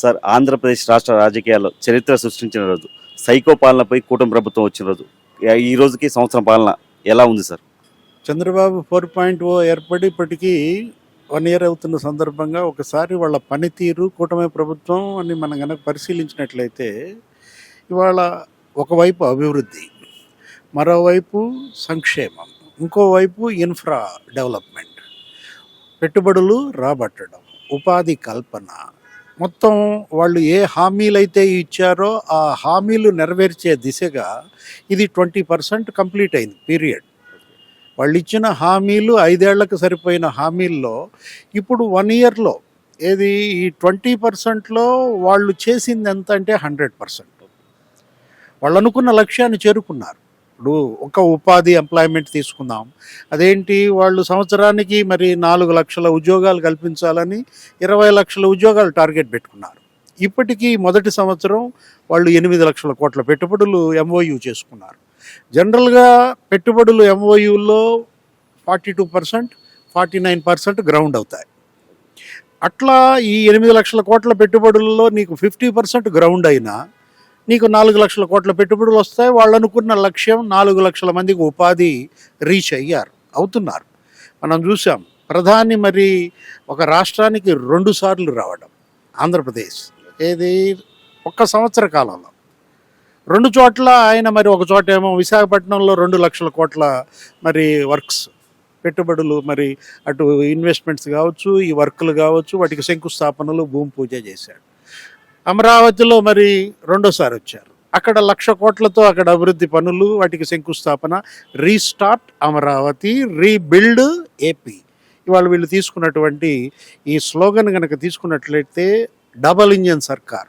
Sir Andhra Pradesh రాష్ట్ర రాజకీయాల్లో చరిత్ర సృష్టించిన రోజు సైకో పాలనపై కూటమి ప్రభుత్వం వచ్చిన రోజు. ఈ రోజుకి సంవత్సరం పాలన ఎలా ఉంది sir? Chandrababu four point o ఏర్పడి ఇప్పటికీ వన్ ఇయర్ అవుతున్న సందర్భంగా ఒకసారి వాళ్ళ పనితీరు కూటమి ప్రభుత్వం అని మనం కనుక పరిశీలించినట్లయితే ఇవాళ ఒకవైపు అభివృద్ధి మరోవైపు సంక్షేమం ఇంకోవైపు ఇన్ఫ్రా డెవలప్మెంట్ పెట్టుబడులు రాబట్టడం ఉపాధి కల్పన మొత్తం వాళ్ళు ఏ హామీలైతే ఇచ్చారో ఆ హామీలు నెరవేర్చే దిశగా ఇది ట్వంటీ పర్సెంట్ కంప్లీట్ అయింది పీరియడ్. వాళ్ళు ఇచ్చిన హామీలు ఐదేళ్ళకు సరిపోయిన హామీల్లో ఇప్పుడు వన్ ఇయర్లో ఏది ఈ ట్వంటీ పర్సెంట్లో వాళ్ళు చేసింది ఎంత అంటే హండ్రెడ్ పర్సెంట్. వాళ్ళు అనుకున్న లక్ష్యాన్ని చేరుకున్నారు. ఇప్పుడు ఒక ఉపాధి ఎంప్లాయ్మెంట్ తీసుకుందాం. అదేంటి? వాళ్ళు సంవత్సరానికి మరి నాలుగు లక్షల ఉద్యోగాలు కల్పించాలని ఇరవై లక్షల ఉద్యోగాలు టార్గెట్ పెట్టుకున్నారు. ఇప్పటికీ మొదటి సంవత్సరం వాళ్ళు ఎనిమిది లక్షల కోట్ల పెట్టుబడులు ఎంఓయూ చేసుకున్నారు. జనరల్గా పెట్టుబడులు ఎంఓయూలో forty two percent forty nine percent ground అవుతాయి. అట్లా ఈ ఎనిమిది లక్షల కోట్ల పెట్టుబడుల్లో నీకు ఫిఫ్టీ పర్సెంట్ గ్రౌండ్ అయినా నీకు నాలుగు లక్షల కోట్ల పెట్టుబడులు వస్తాయి. వాళ్ళు అనుకున్న లక్ష్యం నాలుగు లక్షల మందికి ఉపాధి రీచ్ అయ్యారు. అవుతున్నారు. మనం చూసాం ప్రధాని మరి ఒక రాష్ట్రానికి రెండు సార్లు రావడం. ఆంధ్రప్రదేశ్ ఏది? ఒక్క సంవత్సర కాలంలో. రెండు చోట్ల ఆయన మరి ఒక చోట ఏమో విశాఖపట్నంలో రెండు లక్షల కోట్ల మరి వర్క్స్ పెట్టుబడులు మరి అటు ఇన్వెస్ట్మెంట్స్ కావచ్చు ఈ వర్క్లు కావచ్చు వాటికి శంకుస్థాపనలు భూమి పూజ చేశాడు. అమరావతిలో మరి రెండోసారి వచ్చారు. అక్కడ లక్ష కోట్లతో అక్కడ అభివృద్ధి పనులు వాటికి శంకుస్థాపన రీస్టార్ట్ అమరావతి రీబిల్డ్ ఏపీ. ఇవాళ వీళ్ళు తీసుకున్నటువంటి ఈ స్లోగన్ కనుక తీసుకున్నట్లయితే డబల్ ఇంజన్ సర్కార్.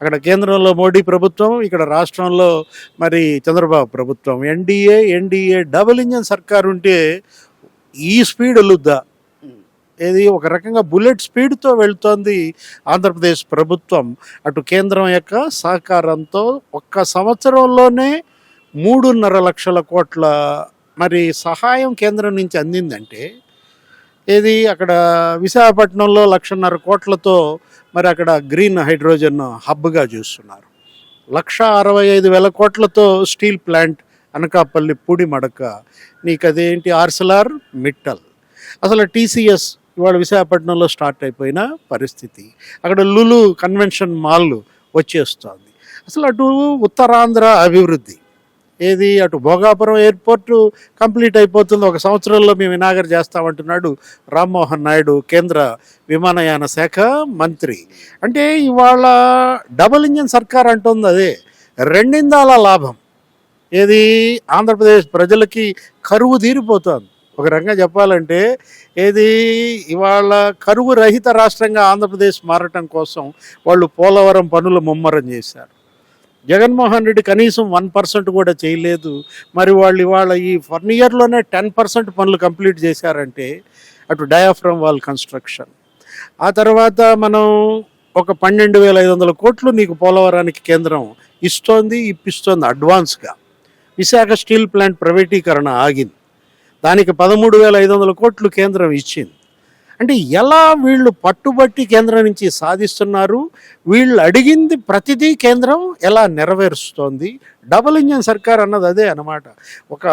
అక్కడ కేంద్రంలో మోడీ ప్రభుత్వం ఇక్కడ రాష్ట్రంలో మరి చంద్రబాబు ప్రభుత్వం. ఎన్డీఏ ఎన్డీఏ డబుల్ ఇంజన్ సర్కార్ ఉంటే ఈ స్పీడ్ వెళ్ళుద్దా ఇది ఒక రకంగా బుల్లెట్ స్పీడ్తో వెళుతోంది ఆంధ్రప్రదేశ్ ప్రభుత్వం. అటు కేంద్రం యొక్క సహకారంతో ఒక్క సంవత్సరంలోనే మూడున్నర లక్షల కోట్ల మరి సహాయం కేంద్రం నుంచి అందిందంటే ఇది అక్కడ విశాఖపట్నంలో లక్షన్నర కోట్లతో మరి అక్కడ గ్రీన్ హైడ్రోజన్ హబ్గా చూస్తున్నారు. లక్ష అరవై ఐదు వేల కోట్లతో స్టీల్ ప్లాంట్ అనకాపల్లి పూడి మడక. నీకు అదేంటి ఆర్సలార్? మిట్టల్. అసలు టీసీఎస్ ఇవాళ విశాఖపట్నంలో స్టార్ట్ అయిపోయిన పరిస్థితి. అక్కడ లులు కన్వెన్షన్ మాల్ వచ్చేస్తోంది. అసలు అటు ఉత్తరాంధ్ర అభివృద్ధి ఏది? అటు భోగాపురం ఎయిర్పోర్ట్ కంప్లీట్ అయిపోతుంది. ఒక సంవత్సరంలో మేము ఇనాగర్ చేస్తామంటున్నాడు రామ్మోహన్ నాయుడు కేంద్ర విమానయాన శాఖ మంత్రి. అంటే ఇవాళ డబుల్ ఇంజన్ సర్కార్ అంటుంది అదే రెండిందాల లాభం. ఏది? ఆంధ్రప్రదేశ్ ప్రజలకి కరువు తీరిపోతుంది. ఒక రకంగా చెప్పాలంటే ఏది ఇవాళ కరువు రహిత రాష్ట్రంగా ఆంధ్రప్రదేశ్ మారటం కోసం వాళ్ళు పోలవరం పనులు ముమ్మరం చేశారు. జగన్మోహన్ రెడ్డి కనీసం వన్ పర్సెంట్ కూడా చేయలేదు. మరి వాళ్ళు ఇవాళ ఈ వన్ ఇయర్లోనే టెన్ పర్సెంట్ పనులు కంప్లీట్ చేశారంటే అటు డయాఫ్రమ్ వాల్ కన్స్ట్రక్షన్. ఆ తర్వాత మనం ఒక పన్నెండు వేల ఐదు వందల కోట్లు నీకు పోలవరానికి కేంద్రం ఇస్తోంది ఇప్పిస్తోంది అడ్వాన్స్గా. విశాఖ స్టీల్ ప్లాంట్ ప్రైవేటీకరణ ఆగింది. దానికి పదమూడు వేల ఐదు వందల కోట్లు కేంద్రం ఇచ్చింది. అంటే ఎలా వీళ్ళు పట్టుబట్టి కేంద్రం నుంచి సాధిస్తున్నారు? వీళ్ళు అడిగింది ప్రతిదీ కేంద్రం ఎలా నెరవేరుస్తోంది? డబుల్ ఇంజన్ సర్కార్ అన్నది అదే అన్నమాట. ఒక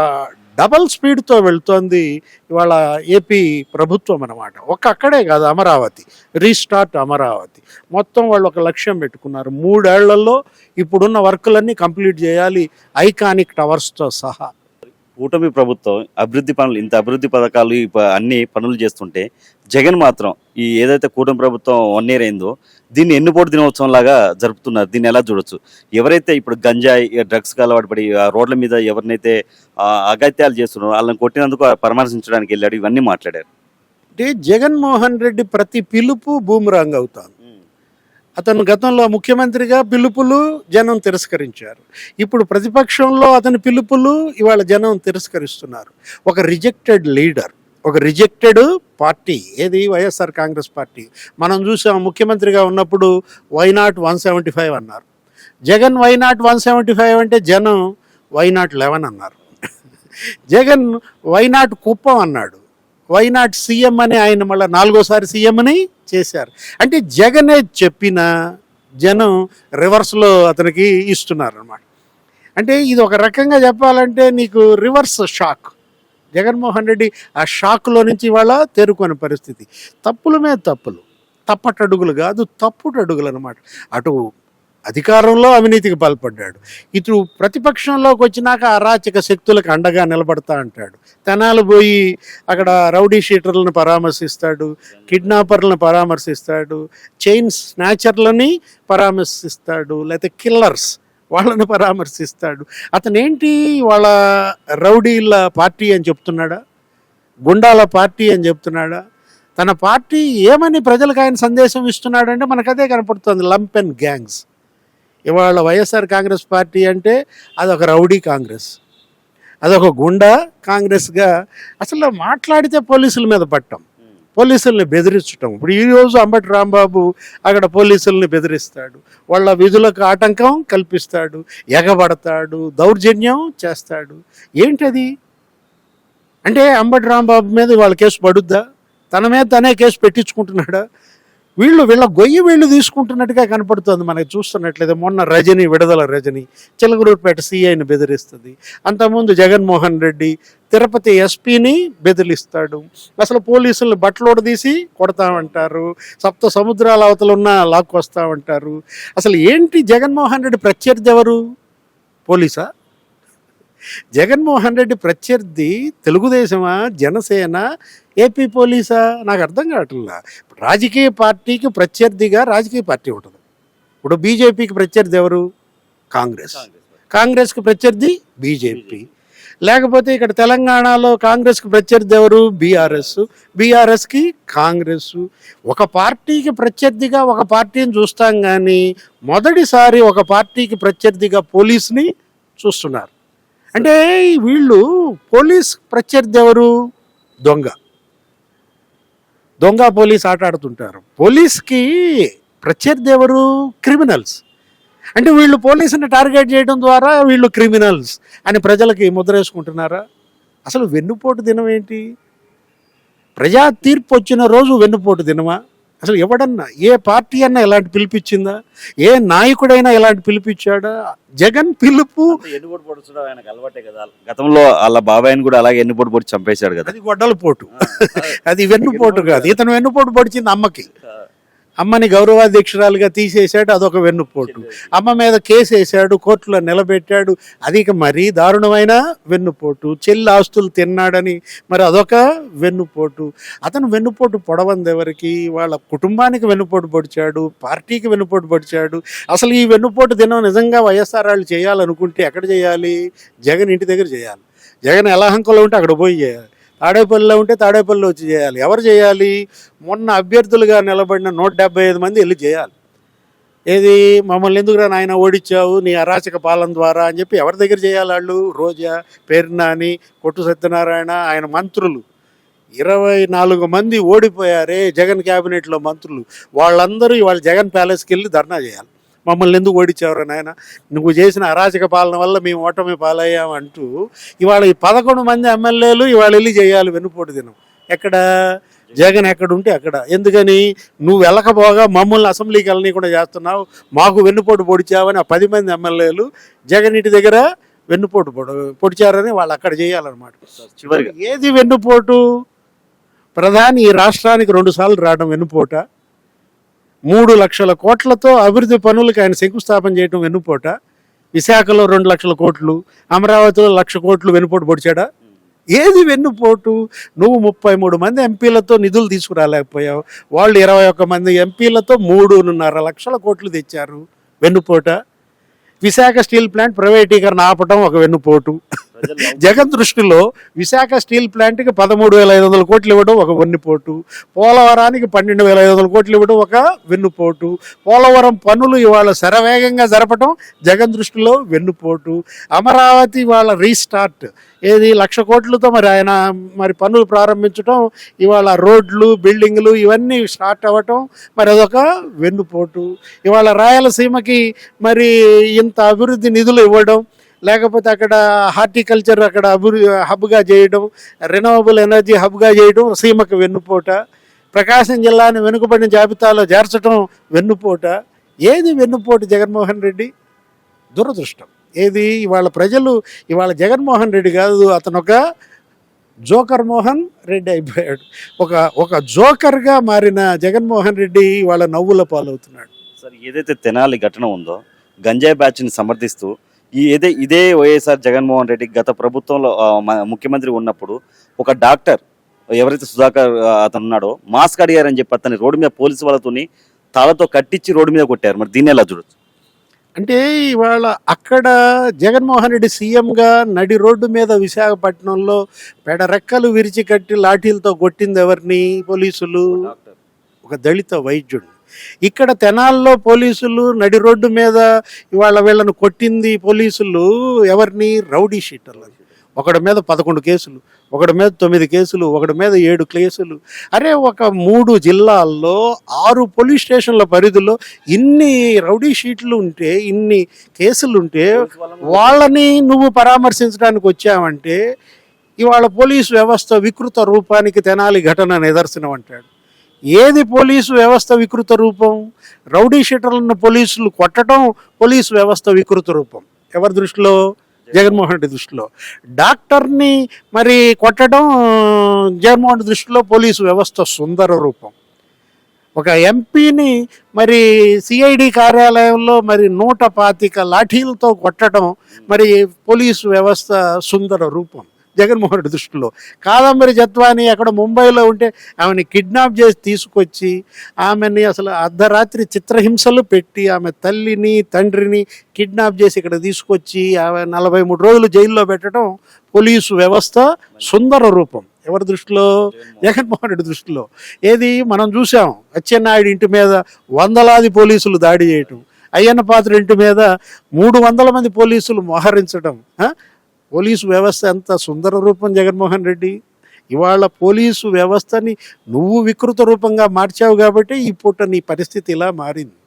డబల్ స్పీడ్తో వెళ్తోంది ఇవాళ ఏపీ ప్రభుత్వం అనమాట ఒక అక్కడే కాదు అమరావతి. రీస్టార్ట్ అమరావతి. మొత్తం వాళ్ళు ఒక లక్ష్యం పెట్టుకున్నారు. మూడేళ్ళలో ఇప్పుడున్న వర్కులన్నీ కంప్లీట్ చేయాలి. ఐకానిక్ టవర్స్తో సహా. కూటమి ప్రభుత్వం అభివృద్ధి పనులు ఇంత అభివృద్ధి పథకాలు అన్ని పనులు చేస్తుంటే జగన్ మాత్రం ఈ ఏదైతే కూటమి ప్రభుత్వం వన్ ఇయర్ అయిందో దీన్ని ఎన్నుపోటు దినోత్సవం లాగా జరుపుతున్నారు. దీన్ని ఎలా చూడొచ్చు? ఎవరైతే ఇప్పుడు గంజాయి డ్రగ్స్ అలవాటు పడి రోడ్ల మీద ఎవరినైతే అగత్యాలు చేస్తున్నారో వాళ్ళని కొట్టినందుకు పరామర్శించడానికి వెళ్ళాడు ఇవన్నీ మాట్లాడారు. అంటే జగన్మోహన్ రెడ్డి ప్రతి పిలుపు బూమరాంగ్ అవుతాను అతను గతంలో ముఖ్యమంత్రిగా పిలుపులు జనం తిరస్కరించారు. ఇప్పుడు ప్రతిపక్షంలో అతని పిలుపులు ఇవాళ జనం తిరస్కరిస్తున్నారు. ఒక రిజెక్టెడ్ లీడర్ ఒక రిజెక్టెడ్ పార్టీ ఏది? YSR Congress party. మనం చూసాం ముఖ్యమంత్రిగా ఉన్నప్పుడు why not one seventy five అన్నారు. Jagan why not one seventy five అంటే జనం వైనాట్ లెవెన్ అన్నారు. జగన్ వైనాట్ కుప్పం అన్నాడు. వైనాట్ సీఎం అని ఆయన మళ్ళీ నాలుగోసారి సీఎం అని చేశారు. అంటే జగనే చెప్పిన జనం రివర్స్లో అతనికి ఇస్తున్నారు అనమాట అంటే ఇది ఒక రకంగా చెప్పాలంటే నీకు రివర్స్ షాక్ జగన్మోహన్ రెడ్డి ఆ షాక్లో నుంచి ఇవాళ తేరుకునే పరిస్థితి. తప్పుల మీద తప్పులు. తప్పటడుగులు కాదు తప్పుటడుగులు అనమాట అటు అధికారంలో అవినీతికి పాల్పడ్డాడు. ఇటు ప్రతిపక్షంలోకి వచ్చినాక అరాచక శక్తులకు అండగా నిలబడతా అంటాడు. తెనాలు పోయి అక్కడ రౌడీ షీటర్లను పరామర్శిస్తాడు కిడ్నాపర్లను పరామర్శిస్తాడు చైన్ స్నాచర్లని పరామర్శిస్తాడు లేకపోతే కిల్లర్స్ వాళ్ళని పరామర్శిస్తాడు. అతను ఏంటి వాళ్ళ రౌడీల పార్టీ అని చెప్తున్నాడా? గుండాల పార్టీ అని చెప్తున్నాడా? తన పార్టీ ఏమని ప్రజలకు ఆయన సందేశం ఇస్తున్నాడంటే మనకు అదే కనపడుతుంది లంప్ అండ్ గ్యాంగ్స్. ఇవాళ వైఎస్ఆర్ కాంగ్రెస్ పార్టీ అంటే అదొక రౌడీ కాంగ్రెస్. అదొక గుండా కాంగ్రెస్గా అసలు మాట్లాడితే పోలీసుల మీద పట్టం. పోలీసుల్ని బెదిరించటం. ఇప్పుడు ఈ రోజు అంబటి రాంబాబు అక్కడ పోలీసుల్ని బెదిరిస్తాడు. వాళ్ళ విధులకు ఆటంకం కల్పిస్తాడు. ఎగబడతాడు. దౌర్జన్యం చేస్తాడు. ఏంటది? అంటే అంబటి రాంబాబు మీద వాళ్ళ కేసు పడుద్దా? తన మీద తనే కేసు పెట్టించుకుంటున్నాడా? వీళ్ళు వీళ్ళ గొయ్యి వీళ్ళు తీసుకుంటున్నట్టుగా కనపడుతుంది. మనకి చూస్తున్నట్లయితే మొన్న రజని విడుదల రజని చిలకలూరుపేట సీఐని బెదిరిస్తుంది. అంతకుముందు జగన్మోహన్ రెడ్డి తిరుపతి ఎస్పీని బెదిరిస్తాడు. అసలు పోలీసులు బట్టలోడ తీసి కొడతామంటారు. సప్త సముద్రాల అవతల ఉన్న లాక్కొస్తామంటారు అసలు ఏంటి జగన్మోహన్ రెడ్డి ప్రత్యర్థి ఎవరు? పోలీసా? జగన్మోహన్ రెడ్డి ప్రత్యర్థి తెలుగుదేశమా జనసేన ఏపీ పోలీసా? నాకు అర్థం కావట్లా. రాజకీయ పార్టీకి ప్రత్యర్థిగా రాజకీయ పార్టీ ఉంటుంది. ఇప్పుడు బీజేపీకి ప్రత్యర్థి ఎవరు? కాంగ్రెస్. కాంగ్రెస్కి ప్రత్యర్థి బీజేపీ. లేకపోతే ఇక్కడ తెలంగాణలో కాంగ్రెస్కి ప్రత్యర్థి ఎవరు? బీఆర్ఎస్. బీఆర్ఎస్కి కాంగ్రెస్. ఒక పార్టీకి ప్రత్యర్థిగా ఒక పార్టీని చూస్తాం కానీ మొదటిసారి ఒక పార్టీకి ప్రత్యర్థిగా పోలీస్ని చూస్తున్నారు. అంటే వీళ్ళు పోలీస్ ప్రత్యర్థి ఎవరు? దొంగ. దొంగ పోలీస్ ఆట ఆడుతుంటారు పోలీస్కి ప్రత్యర్థి ఎవరు? క్రిమినల్స్. అంటే వీళ్ళు పోలీసుని టార్గెట్ చేయడం ద్వారా వీళ్ళు క్రిమినల్స్ అని ప్రజలకి ముద్ర వేసుకుంటున్నారా అసలు వెన్నుపోటు దినం ఏంటి? ప్రజా తీర్పు వచ్చిన రోజు వెన్నుపోటు దినమా? అసలు ఎవడన్నా ఏ పార్టీ అన్నా ఎలాంటి పిలిపించిందా ఏ నాయకుడైనా ఎలాంటి పిలిపించాడా జగన్ పిలుపు. ఎన్నుపోటు పొడుచడం ఆయనకు అలవాటే కదా. గతంలో వాళ్ళ బాబాయ్ని కూడా అలాగే ఎన్నుపోటు పొడి చంపేశాడు కదా. అది గొడ్డల పోటు. అది వెన్నుపోటు కాదు. ఇతను వెన్నుపోటు పొడిచింది అమ్మకి. అమ్మని గౌరవాధ్యక్షురాలుగా తీసేశాడు అదొక వెన్నుపోటు. అమ్మ మీద కేసు వేశాడు కోర్టులో నిలబెట్టాడు అది ఇక మరీ దారుణమైన వెన్నుపోటు. చెల్లి ఆస్తులు తిన్నాడని మరి అదొక వెన్నుపోటు. అతను వెన్నుపోటు పొడవంది ఎవరికి? వాళ్ళ కుటుంబానికి వెన్నుపోటు పొడిచాడు పార్టీకి వెన్నుపోటు పొడిచాడు. అసలు ఈ వెన్నుపోటు దినం నిజంగా వైఎస్ఆర్ వాళ్ళు చేయాలనుకుంటే ఎక్కడ చేయాలి? జగన్ ఇంటి దగ్గర చేయాలి. జగన్ ఎలా ఎలాహంకలో ఉంటే అక్కడ పోయి చేయాలి. తాడేపల్లిలో ఉంటే తాడేపల్లిలో వచ్చి చేయాలి. ఎవరు చేయాలి? మొన్న అభ్యర్థులుగా నిలబడిన నూట డెబ్బై ఐదు మంది వెళ్ళి చేయాలి. ఏది? మమ్మల్ని ఎందుకురా నాయన ఓడించావు? నీ అరాచక పాలన ద్వారా అని చెప్పి ఎవరి దగ్గర చేయాలి వాళ్ళు? రోజా పేర్నాని కొట్టు సత్యనారాయణ ఆయన మంత్రులు. ఇరవై నాలుగు మంది ఓడిపోయారే జగన్ క్యాబినెట్లో మంత్రులు. వాళ్ళందరూ ఇవాళ జగన్ ప్యాలెస్కి వెళ్ళి ధర్నా చేయాలి. మమ్మల్ని ఎందుకు ఓడించావురా నాయన? నువ్వు చేసిన అరాచక పాలన వల్ల మేము ఓటమి పాలయ్యాం అంటూ ఇవాళ ఈ పదకొండు మంది ఎమ్మెల్యేలు ఇవాళ వెళ్ళి చేయాలి వెన్నుపోటు దినం. ఎక్కడ? జగన్ ఎక్కడ ఉంటే అక్కడ. ఎందుకని? నువ్వు వెళ్ళకపోగా మమ్మల్ని అసెంబ్లీకి వెళ్ళని కూడా చేస్తున్నావు. మాకు వెన్నుపోటు పొడిచావని ఆ పది మంది ఎమ్మెల్యేలు జగన్ ఇంటి దగ్గర వెన్నుపోటు పొడి పొడిచారని వాళ్ళు అక్కడ చేయాలన్నమాట. చివరిగా. ఏది వెన్నుపోటు? ప్రధాని ఈ రాష్ట్రానికి రెండు సార్లు రావడం వెన్నుపోట. మూడు లక్షల కోట్లతో అభివృద్ధి పనులకు ఆయన శంకుస్థాపన చేయడం వెన్నుపోట. విశాఖలో రెండు లక్షల కోట్లు అమరావతిలో లక్ష కోట్లు వెన్నుపోటు పొడిచాడా? ఏది వెన్నుపోటు? నువ్వు ముప్పై మూడు మంది ఎంపీలతో నిధులు తీసుకురాలేకపోయావు. వాళ్ళు ఇరవై ఒక్క మంది ఎంపీలతో మూడున్నర లక్షల కోట్లు తెచ్చారు. వెన్నుపోట. విశాఖ స్టీల్ ప్లాంట్ ప్రైవేటీకరణ ఆపటం ఒక వెన్నుపోటు. జగన్ దృష్టిలో విశాఖ స్టీల్ ప్లాంట్కి పదమూడు వేల ఐదు వందల కోట్లు ఇవ్వడం ఒక వెన్నుపోటు. పోలవరానికి పన్నెండు వేల ఐదు వందల కోట్లు ఇవ్వడం ఒక వెన్నుపోటు. పోలవరం పనులు ఇవాళ శరవేగంగా జరపడం జగన్ దృష్టిలో వెన్నుపోటు. అమరావతి వాళ్ళ రీస్టార్ట్. ఏది లక్ష కోట్లతో మరి ఆయన మరి పనులు ప్రారంభించడం ఇవాళ రోడ్లు బిల్డింగ్లు ఇవన్నీ స్టార్ట్ అవ్వటం మరి అదొక వెన్నుపోటు. ఇవాళ రాయలసీమకి మరి ఇంత అభివృద్ధి నిధులు ఇవ్వడం లేకపోతే అక్కడ హార్టికల్చర్ అక్కడ అభివృద్ధి హబ్గా చేయడం రెనవబుల్ ఎనర్జీ హబ్గా చేయడం సీమకు వెన్నుపోట. ప్రకాశం జిల్లాని వెనుకబడిన జాబితాలో చేర్చడం వెన్నుపోట. ఏది వెన్నుపోటు జగన్మోహన్ రెడ్డి? దురదృష్టం. ఏది? ఇవాళ ప్రజలు ఇవాళ జగన్మోహన్ రెడ్డి కాదు అతను ఒక జోకర్ మోహన్ రెడ్డి అయిపోయాడు. ఒక ఒక జోకర్గా మారిన జగన్మోహన్ రెడ్డి ఇవాళ నవ్వుల పాలవుతున్నాడు. సార్ ఏదైతే తెనాలి ఘటన ఉందో గంజాయి బ్యాచ్ని సమర్థిస్తూ ఏదే ఇదే వైఎస్ఆర్ జగన్మోహన్ రెడ్డి గత ప్రభుత్వంలో ముఖ్యమంత్రి ఉన్నప్పుడు ఒక డాక్టర్ ఎవరైతే సుధాకర్ అతను ఉన్నాడో మాస్క్ అడిగారని చెప్పి అతని రోడ్డు మీద పోలీసు వాళ్ళతోని తాళతో కట్టించి రోడ్డు మీద కొట్టారు. మరి దీన్ని ఎలా చూడొచ్చు? అంటే ఇవాళ అక్కడ జగన్మోహన్ రెడ్డి సీఎంగా నడి రోడ్డు మీద విశాఖపట్నంలో పెడరెక్కలు విరిచి కట్టి లాఠీలతో కొట్టింది ఎవరిని? పోలీసులు. ఒక దళిత వైద్యుడు. ఇక్కడ తెనాల్లో పోలీసులు నడి రోడ్డు మీద ఇవాళ వీళ్ళను కొట్టింది పోలీసులు ఎవరిని? రౌడీ షీటర్లు ఒకడి మీద పదకొండు కేసులు ఒకడి మీద తొమ్మిది కేసులు ఒకడి మీద ఏడు కేసులు. అరే ఒక మూడు జిల్లాల్లో ఆరు పోలీస్ స్టేషన్ల పరిధిలో ఇన్ని రౌడీ షీట్లు ఉంటే ఇన్ని కేసులు ఉంటే వాళ్ళని నువ్వు పరామర్శించడానికి వచ్చావంటే ఇవాళ పోలీసు వ్యవస్థ వికృత రూపానికి తెనాలి ఘటన నిదర్శనం అంటాడు. ఏది పోలీసు వ్యవస్థ వికృత రూపం? రౌడీ షీటర్లను పోలీసులు కొట్టడం పోలీసు వ్యవస్థ వికృత రూపం. ఎవరి దృష్టిలో? జగన్మోహన్ రెడ్డి దృష్టిలో. డాక్టర్ని మరి కొట్టడం జగన్మోహన్ రెడ్డి దృష్టిలో పోలీసు వ్యవస్థ సుందర రూపం. ఒక ఎంపీని మరి సిఐడి కార్యాలయంలో మరి నూట పాతిక లాఠీలతో కొట్టడం మరి పోలీసు వ్యవస్థ సుందర రూపం. జగన్మోహన్ రెడ్డి దృష్టిలో. కాదంబరి జత్వాని అక్కడ ముంబైలో ఉంటే ఆమెని కిడ్నాప్ చేసి తీసుకొచ్చి ఆమెని అసలు అర్ధరాత్రి చిత్రహింసలు పెట్టి ఆమె తల్లిని తండ్రిని కిడ్నాప్ చేసి ఇక్కడ తీసుకొచ్చి ఆమె నలభై మూడు రోజులు జైల్లో పెట్టడం పోలీసు వ్యవస్థ సుందర రూపం. ఎవరి దృష్టిలో? జగన్మోహన్ రెడ్డి దృష్టిలో. ఏది మనం చూసాం అచ్చెన్నాయుడు ఇంటి మీద వందలాది పోలీసులు దాడి చేయటం అయ్యన్న పాత్ర ఇంటి మీద మూడు వందల మంది పోలీసులు మోహరించడం పోలీసు వ్యవస్థ ఎంత సుందర రూపం జగన్మోహన్ రెడ్డి? ఇవాళ పోలీసు వ్యవస్థని నువ్వు వికృత రూపంగా మార్చావు కాబట్టి ఈ పూట నీ పరిస్థితి ఇలా మారింది.